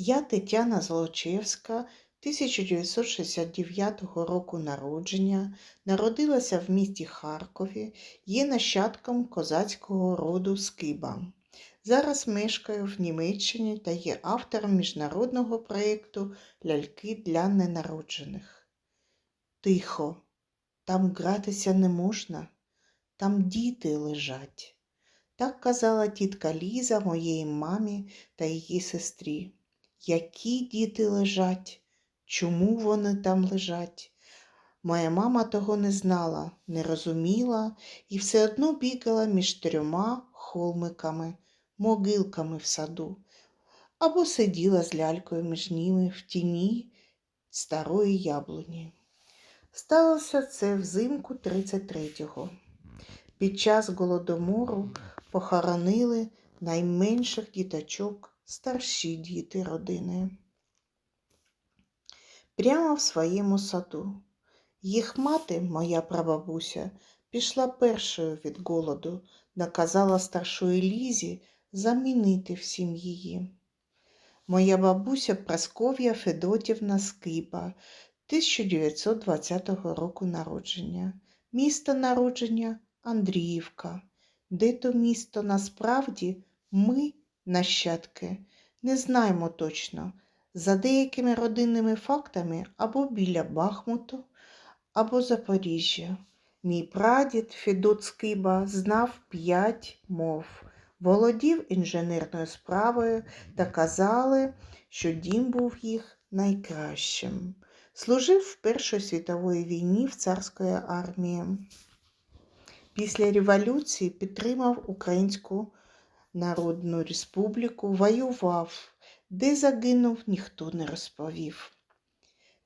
Я Тетяна Золочевська, 1969 року народження, народилася в місті Харкові, є нащадком козацького роду Скиба. Зараз мешкаю в Німеччині та є автором міжнародного проєкту Ляльки для ненароджених. Тихо, там гратися не можна, там діти лежать. Так казала тітка Ліза моєї мамі та її сестрі. Які діти лежать? Чому вони там лежать? Моя мама того не знала, не розуміла і все одно бігала між трьома холмиками, могилками в саду, або сиділа з лялькою між ними в тіні старої яблуні. Сталося це взимку 33-го. Під час голодомору похоронили найменших діточок старші діти родини. Прямо в своєму саду. Їх мати, моя прабабуся, пішла першою від голоду, наказала старшої Лізі замінити всім її. Моя бабуся Прасков'я Федотівна Скипа, 1920 року народження. Місто народження Андріївка. Де то місто насправді ми, нащадки, не знаємо точно. За деякими родинними фактами або біля Бахмуту, або Запоріжжя. Мій прадід Федот Скиба знав п'ять мов, володів інженерною справою та казали, що дім був їх найкращим. Служив в Першій світовій війні в царської армії. Після революції підтримав Українську Народну Республіку, воював, де загинув, ніхто не розповів.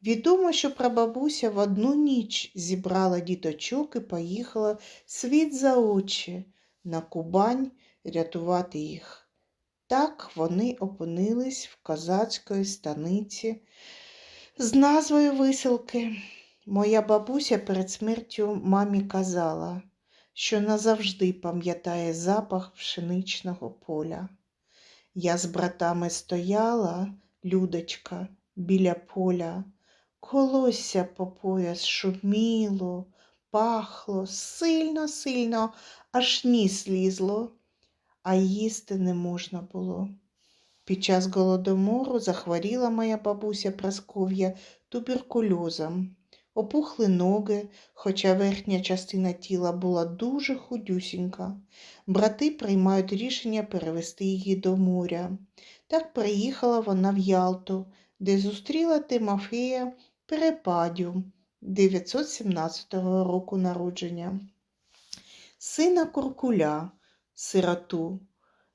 Відомо, що прабабуся в одну ніч зібрала діточок і поїхала світ за очі на Кубань рятувати їх. Так вони опинились в козацької станиці з назвою виселки. Моя бабуся перед смертю мамі казала, що назавжди пам'ятає запах пшеничного поля. Я з братами стояла, людочка, біля поля, колосся по пояс шуміло, пахло сильно-сильно, аж ніс лізло, а їсти не можна було. Під час голодомору захворіла моя бабуся Прасков'я туберкульозом. Опухли ноги, хоча верхня частина тіла була дуже худюсінька. Брати приймають рішення перевести її до моря. Так приїхала вона в Ялту, де зустріла Тимофея Перепадю 917 року народження, сина Куркуля, сироту.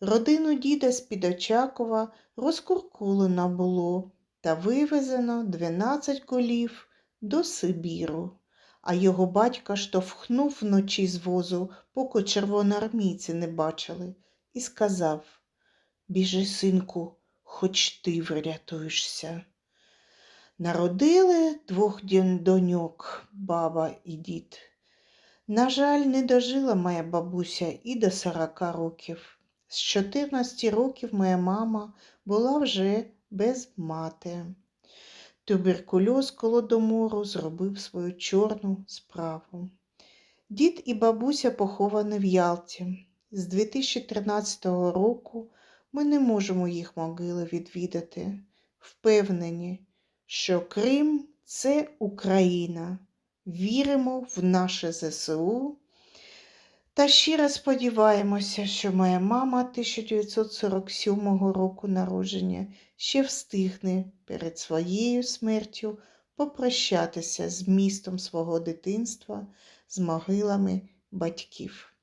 Родину діда з-під Очакова розкуркулено було та вивезено 12 голів до Сибіру, а його батька штовхнув вночі з возу, поки червоноармійці не бачили, і сказав Біжи, синку, хоч ти врятуєшся. Народили двох доньок, баба і дід. На жаль, не дожила моя бабуся і до сорока років. З 14 років моя мама була вже без мати. Туберкульоз голодомору зробив свою чорну справу. Дід і бабуся поховані в Ялті. З 2013 року ми не можемо їх могили відвідати. Впевнені, що Крим це Україна. Віримо в наше ЗСУ. Та щиро сподіваємося, що моя мама 1947 року народження ще встигне перед своєю смертю попрощатися з містом свого дитинства, з могилами батьків.